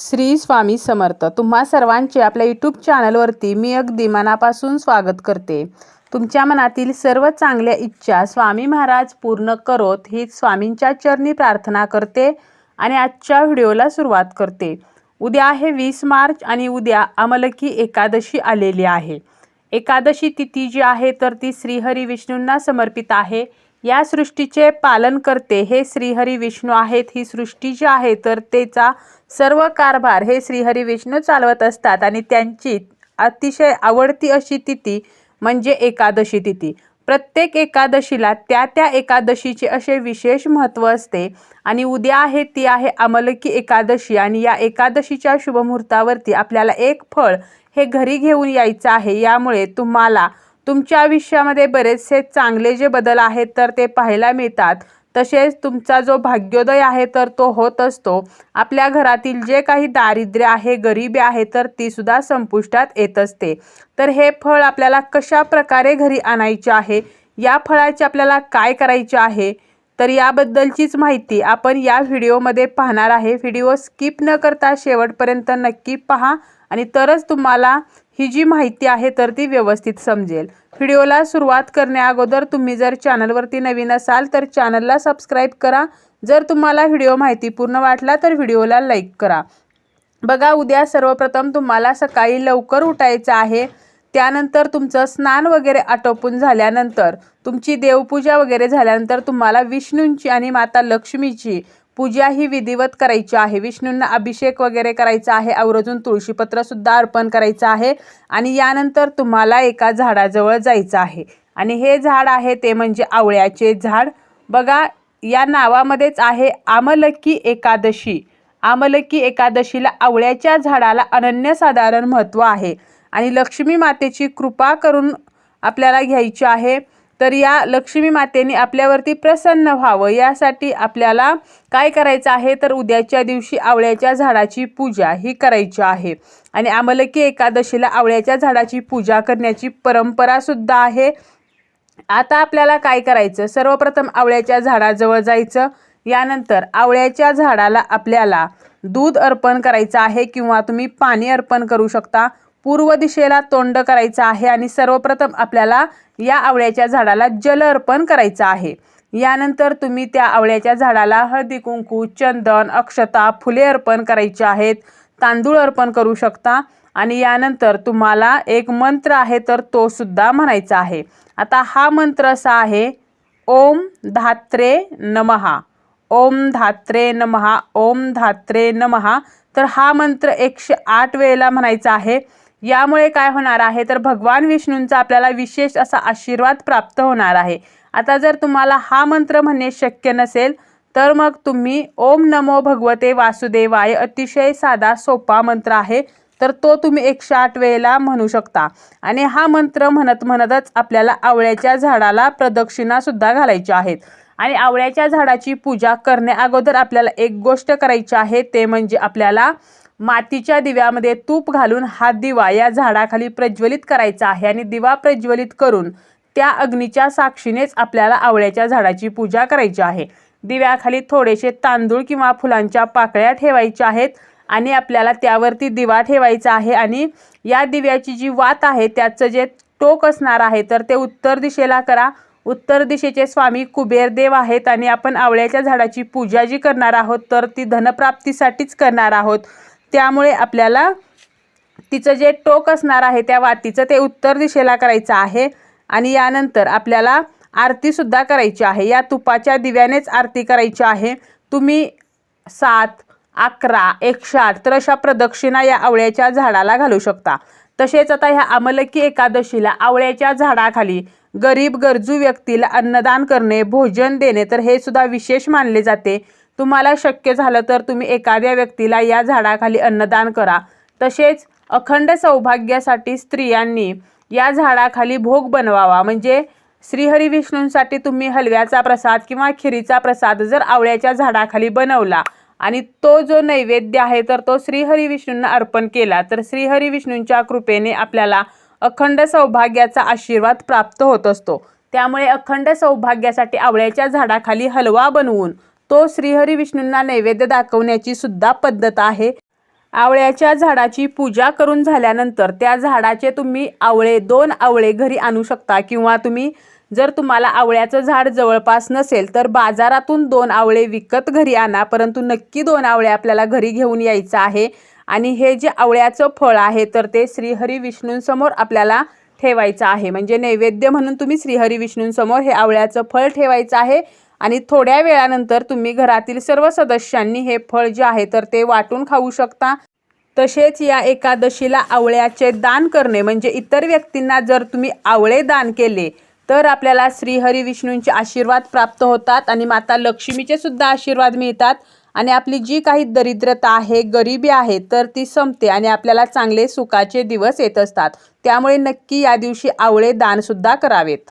श्री स्वामी समर्थ. तुम्हा सर्वांचे आपल्या यूट्यूब चॅनलवरती मी अगदी मनापासून स्वागत करते. तुमच्या मनातील सर्व चांगल्या इच्छा स्वामी महाराज पूर्ण करोत ही स्वामींच्या चरणी प्रार्थना करते आणि आजच्या व्हिडिओला सुरुवात करते. उद्या आहे वीस मार्च आणि उद्या अमलकी एकादशी आलेली आहे. एकादशी तिथी जी आहे तर ती श्रीहरी विष्णूंना समर्पित आहे. या सृष्टीचे पालन करते. हे श्रीहरी विष्णू आहेत. ही सृष्टी जी आहे तर त्याचा सर्व कारभार हे श्रीहरी विष्णू चालवत असतात आणि त्यांची अतिशय आवडती अशी तिथी म्हणजे एकादशी तिथी. प्रत्येक एकादशीला त्या त्या एकादशीचे असे विशेष महत्त्व असते आणि उद्या आहे ती आहे अमलकी एकादशी आणि या एकादशीच्या शुभमुहूर्तावरती आपल्याला एक फळ हे घरी घेऊन यायचं आहे. यामुळे तुम्हाला तुमच्या आयुष्यामध्ये बरेचसे चांगले जे बदल आहेत तर ते पाहायला मिळतात. तसेच तुमचा जो भाग्योदय आहे तर तो होत असतो. आपल्या घरातील जे काही दारिद्र्य आहे गरिबी आहे तर ती सुद्धा संपुष्टात येत असते. तर हे फळ आपल्याला कशा प्रकारे घरी आणायचे आहे? या फळाचे आपल्याला काय करायचे आहे? तर याबद्दलचीच माहिती आपण या व्हिडिओमध्ये पाहणार आहे. व्हिडिओ स्किप न करता शेवटपर्यंत नक्की पहा आणि तरच तुम्हाला ही जी माहिती आहे तर ती व्यवस्थित समजेल. व्हिडिओला सुरुवात करण्याअगोदर तुम्ही जर चॅनलवरती नवीन असाल तर चॅनलला सबस्क्राईब करा. जर तुम्हाला व्हिडिओ माहिती पूर्ण वाटला तर व्हिडिओला लाईक करा. बघा उद्या सर्वप्रथम तुम्हाला सकाळी लवकर उठायचं आहे. त्यानंतर तुमचं स्नान वगैरे आटोपून झाल्यानंतर तुमची देवपूजा वगैरे झाल्यानंतर तुम्हाला विष्णूंची आणि माता लक्ष्मीची पूजा ही विधिवत करायची आहे. विष्णूंना अभिषेक वगैरे करायचा आहे. आवर्जून तुळशीपत्रसुद्धा अर्पण करायचं आहे. आणि यानंतर तुम्हाला एका झाडाजवळ जायचं आहे. आणि हे झाड आहे ते म्हणजे आवळ्याचे झाड. बघा या नावामध्येच आहे आमलकी एकादशी. आमलकी एकादशीला आवळ्याच्या झाडाला अनन्यसाधारण महत्त्व आहे. आणि लक्ष्मी मातेची कृपा करून आपल्याला घ्यायची आहे तर या लक्ष्मी मातेने आपल्यावरती प्रसन्न व्हावं. यासाठी आपल्याला काय करायचं आहे तर उद्याच्या दिवशी आवळ्याच्या झाडाची पूजा ही करायची आहे. आणि आमलकी एकादशीला आवळ्याच्या झाडाची पूजा करण्याची परंपरासुद्धा आहे. आता आपल्याला काय करायचं? सर्वप्रथम आवळ्याच्या झाडाजवळ जायचं. यानंतर आवळ्याच्या झाडाला आपल्याला दूध अर्पण करायचं आहे किंवा तुम्ही पाणी अर्पण करू शकता. पूर्व दिशेला तोंड करायचं आहे आणि सर्वप्रथम आपल्याला या आवळ्याच्या झाडाला जल अर्पण करायचं आहे. यानंतर तुम्ही त्या आवळ्याच्या झाडाला हळदी कुंकू चंदन अक्षता फुले अर्पण करायची आहेत. तांदूळ अर्पण करू शकता. आणि यानंतर तुम्हाला एक मंत्र आहे तर तो सुद्धा म्हणायचा आहे. आता हा मंत्र असा आहे ओम धात्रे नमहा ओम धात्रे नमहा ओम धात्रे नमहा तर हा मंत्र एकशे आठ वेळेला म्हणायचा आहे. यामुळे काय होणार आहे? तर भगवान विष्णूंचा आपल्याला विशेष असा आशीर्वाद प्राप्त होणार आहे. आता जर तुम्हाला हा मंत्र म्हणणे शक्य नसेल तर मग तुम्ही ओम नमो भगवते वासुदेवाय अतिशय साधा सोपा मंत्र आहे. तर तो तुम्ही एकशे आठ वेळेला म्हणू शकता. आणि हा मंत्र म्हणत म्हणतच आपल्याला आवळ्याच्या झाडाला प्रदक्षिणासुद्धा घालायच्या आहेत. आणि आवळ्याच्या झाडाची पूजा करण्याअगोदर आपल्याला एक गोष्ट करायची आहे ते म्हणजे आपल्याला मातीच्या दिव्यामध्ये तूप घालून हा दिवा या झाडाखाली प्रज्वलित करायचा आहे आणि दिवा प्रज्वलित करून त्या अग्नीच्या साक्षीनेच आपल्याला आवळ्याच्या झाडाची पूजा करायची आहे. दिव्याखाली थोडेसे तांदूळ किंवा फुलांच्या पाकळ्या ठेवायच्या आहेत आणि आपल्याला त्यावरती दिवा ठेवायचा आहे आणि या दिव्याची जी वात आहे त्याचं जे टोक असणार आहे तर ते उत्तर दिशेला करा. उत्तर दिशेचे स्वामी कुबेर देव आहेत आणि आपण आवळ्याच्या झाडाची पूजा जी करणार आहोत तर ती धनप्राप्तीसाठीच करणार आहोत. त्यामुळे आपल्याला तिचं जे टोक असणार आहे त्या वातीचं ते उत्तर दिशेला करायचं आहे. आणि यानंतर आपल्याला आरतीसुद्धा करायची आहे. या तुपाच्या दिव्यानेच आरती करायची आहे. तुम्ही सात अकरा एकशे आठ तर अशा प्रदक्षिणा या आवळ्याच्या झाडाला घालू शकता. तसेच आता ह्या अमलकी एकादशीला आवळ्याच्या झाडाखाली गरीब गरजू व्यक्तीला अन्नदान करणे भोजन देणे तर हे सुद्धा विशेष मानले जाते. तुम्हाला शक्य झालं तर तुम्ही एखाद्या व्यक्तीला या झाडाखाली अन्नदान करा. तसेच अखंड सौभाग्यासाठी स्त्रियांनी या झाडाखाली भोग बनवावा. म्हणजे श्रीहरी विष्णूंसाठी तुम्ही हलव्याचा प्रसाद किंवा खिरीचा प्रसाद जर आवळ्याच्या झाडाखाली बनवला आणि तो जो नैवेद्य आहे तर तो श्रीहरी विष्णूंना अर्पण केला तर श्रीहरी विष्णूंच्या कृपेने आपल्याला अखंड सौभाग्याचा आशीर्वाद प्राप्त होत असतो. त्यामुळे अखंड सौभाग्यासाठी आवळ्याच्या झाडाखाली हलवा बनवून तो श्रीहरी विष्णूंना नैवेद्य दाखवण्याची सुद्धा पद्धत आहे. आवळ्याच्या झाडाची पूजा करून झाल्यानंतर त्या झाडाचे तुम्ही आवळे दोन आवळे घरी आणू शकता किंवा तुम्ही जर तुम्हाला आवळ्याचं झाड जवळपास नसेल तर बाजारातून दोन आवळे विकत घरी आणा परंतु नक्की दोन आवळे आपल्याला घरी घेऊन यायचं आहे आणि हे जे आवळ्याचं फळ आहे तर ते श्रीहरी विष्णूंसमोर आपल्याला ठेवायचं आहे. म्हणजे नैवेद्य म्हणून तुम्ही श्रीहरी विष्णूंसमोर हे आवळ्याचं फळ ठेवायचं आहे. आणि थोड्या वेळानंतर तुम्ही घरातील सर्व सदस्यांनी हे फळ जे आहे तर ते वाटून खाऊ शकता. तसेच या एकादशीला आवळ्याचे दान करणे म्हणजे इतर व्यक्तींना जर तुम्ही आवळे दान केले तर आपल्याला श्रीहरी विष्णूंचे आशीर्वाद प्राप्त होतात आणि माता लक्ष्मीचे सुद्धा आशीर्वाद मिळतात. आणि आपली जी काही दरिद्रता आहे गरिबी आहे तर ती संपते आणि आपल्याला चांगले सुखाचे दिवस येत असतात. त्यामुळे नक्की या दिवशी आवळे दानसुद्धा करावेत.